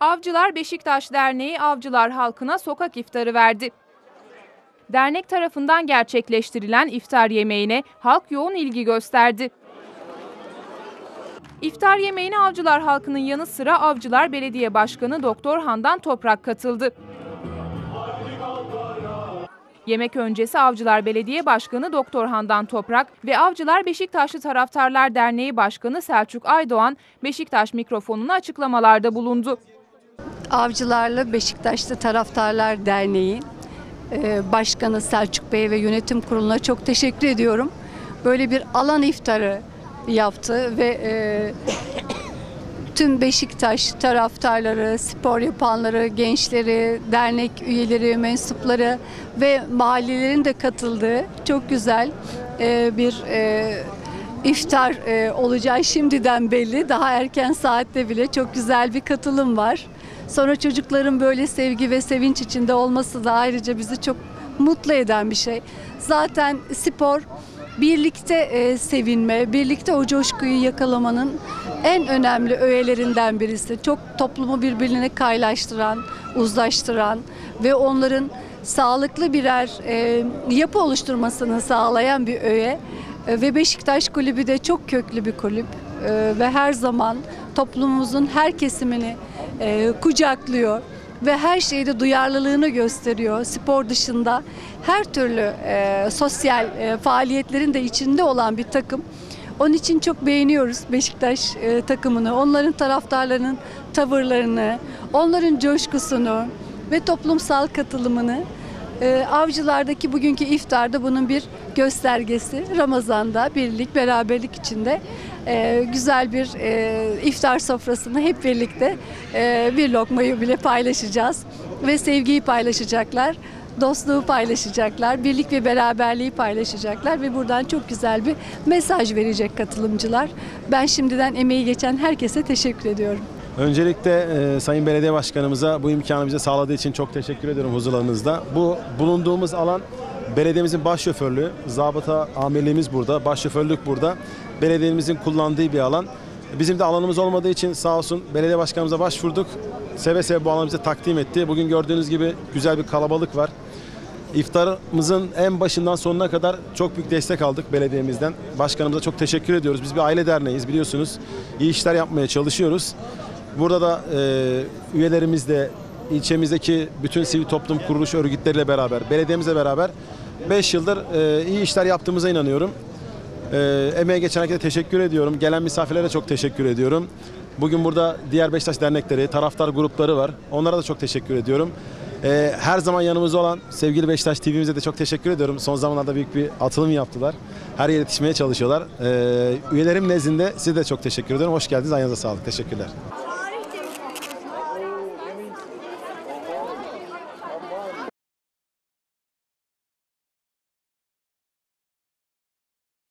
Avcılar Beşiktaş Derneği avcılar halkına sokak iftarı verdi. Dernek tarafından gerçekleştirilen iftar yemeğine halk yoğun ilgi gösterdi. İftar yemeğine avcılar halkının yanı sıra Avcılar Belediye Başkanı Doktor Handan Toprak katıldı. Yemek öncesi Avcılar Belediye Başkanı Doktor Handan Toprak ve Avcılar Beşiktaşlı Taraftarlar Derneği Başkanı Selçuk Aydoğan Beşiktaş mikrofonuna açıklamalarda bulundu. Avcılarla Beşiktaşlı Taraftarlar Derneği e, Başkanı Selçuk Bey ve yönetim kuruluna çok teşekkür ediyorum. Böyle bir alan iftarı yaptı ve e, tüm Beşiktaş taraftarları, spor yapanları, gençleri, dernek üyeleri, mensupları ve mahallelerin de katıldığı çok güzel e, bir iftar olacağı şimdiden belli. Daha erken saatte bile çok güzel bir katılım var. Sonra çocukların böyle sevgi ve sevinç içinde olması da ayrıca bizi çok mutlu eden bir şey. Zaten spor birlikte e, sevinme, birlikte o coşkuyu yakalamanın en önemli öğelerinden birisi. Çok toplumu birbirine kaylaştıran, uzlaştıran ve onların sağlıklı birer e, yapı oluşturmasını sağlayan bir öğe. E, ve Beşiktaş Kulübü de çok köklü bir kulüp E, ve her zaman toplumumuzun her kesimini e, kucaklıyor ve her şeyde duyarlılığını gösteriyor. Spor dışında her türlü e, sosyal e, faaliyetlerin de içinde olan bir takım. Onun için çok beğeniyoruz Beşiktaş e, takımını, onların taraftarlarının tavırlarını, onların coşkusunu ve toplumsal katılımını. E, avcılardaki bugünkü iftarda bunun bir göstergesi. Ramazan'da birlik, beraberlik içinde e, güzel bir e, iftar sofrasını hep birlikte e, bir lokmayı bile paylaşacağız ve sevgiyi paylaşacaklar. Dostluğu paylaşacaklar, birlik ve beraberliği paylaşacaklar ve buradan çok güzel bir mesaj verecek katılımcılar. Ben şimdiden emeği geçen herkese teşekkür ediyorum. Öncelikle e, Sayın Belediye Başkanımıza bu imkanı bize sağladığı için çok teşekkür ediyorum huzurlarınızda. Bu bulunduğumuz alan belediyemizin baş şoförlüğü, zabıta amirliğimiz burada, baş şoförlük burada. Belediyemizin kullandığı bir alan. Bizim de alanımız olmadığı için sağ olsun belediye başkanımıza başvurduk. Seve seve bu alanı bize takdim etti. Bugün gördüğünüz gibi güzel bir kalabalık var. İftarımızın en başından sonuna kadar çok büyük destek aldık belediyemizden. Başkanımıza çok teşekkür ediyoruz. Biz bir aile derneğiyiz biliyorsunuz. İyi işler yapmaya çalışıyoruz. Burada da e, üyelerimiz de ilçemizdeki bütün sivil toplum kuruluş örgütleriyle beraber, belediyemizle beraber 5 yıldır e, iyi işler yaptığımıza inanıyorum. E, emeğe geçen herkese teşekkür ediyorum. Gelen misafirlere çok teşekkür ediyorum. Bugün burada diğer Beşiktaş dernekleri, taraftar grupları var. Onlara da çok teşekkür ediyorum. E, her zaman yanımızda olan sevgili Beşiktaş TV'mize de çok teşekkür ediyorum. Son zamanlarda büyük bir atılım yaptılar. Her yere yetişmeye çalışıyorlar. E, üyelerim nezdinde size de çok teşekkür ediyorum. Hoş geldiniz. Ayağınıza sağlık. Teşekkürler.